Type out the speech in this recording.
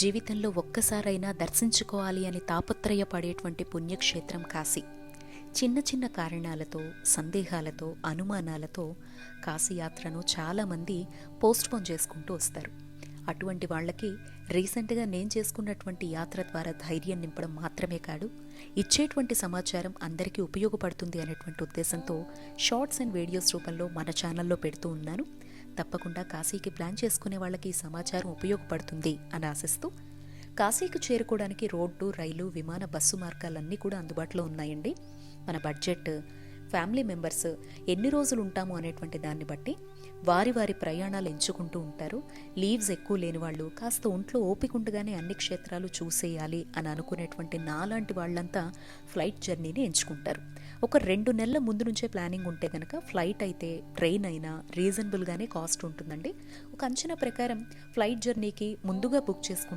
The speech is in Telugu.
జీవితంలో ఒక్కసారైనా దర్శించుకోవాలి అని తాపత్రయపడేటువంటి పుణ్యక్షేత్రం కాశీ. చిన్న చిన్న కారణాలతో సందేహాలతో అనుమానాలతో కాశీయాత్రను చాలామంది పోస్ట్పోన్ చేసుకుంటూ వస్తారు. అటువంటి వాళ్ళకి రీసెంట్గా నేను చేసుకున్నటువంటి యాత్ర ద్వారా ధైర్యం నింపడం మాత్రమే కాదు ఇచ్చేటువంటి సమాచారం అందరికీ ఉపయోగపడుతుంది అనేటువంటి ఉద్దేశంతో షార్ట్స్ అండ్ వీడియోస్ రూపంలో మన ఛానల్లో పెడుతూ ఉన్నాను. తప్పకుండా కాశీకి ప్లాన్ చేసుకునే వాళ్ళకి ఈ సమాచారం ఉపయోగపడుతుంది అని ఆశిస్తూ కాశీకి చేరుకోవడానికి రోడ్డు రైలు విమాన బస్సు మార్గాలన్నీ కూడా అందుబాటులో ఉన్నాయండి. మన బడ్జెట్ ఫ్యామిలీ మెంబర్స్ ఎన్ని రోజులు ఉంటాము అనేటువంటి దాన్ని బట్టి వారి వారి ప్రయాణాలు ఎంచుకుంటూ ఉంటారు. లీవ్స్ ఎక్కువ లేని వాళ్ళు కాస్త ఒంట్లో ఓపికుండగానే అన్ని క్షేత్రాలు చూసేయాలి అని అనుకునేటువంటి నాలాంటి వాళ్ళంతా ఫ్లైట్ జర్నీని ఎంచుకుంటారు. ఒక రెండు నెలల ముందు నుంచే ప్లానింగ్ ఉంటే కనుక ఫ్లైట్ అయితే ట్రైన్ అయినా రీజనబుల్గానే కాస్ట్ ఉంటుందండి. ఒక అంచనా ప్రకారం ఫ్లైట్ జర్నీకి ముందుగా బుక్ చేసుకుంటే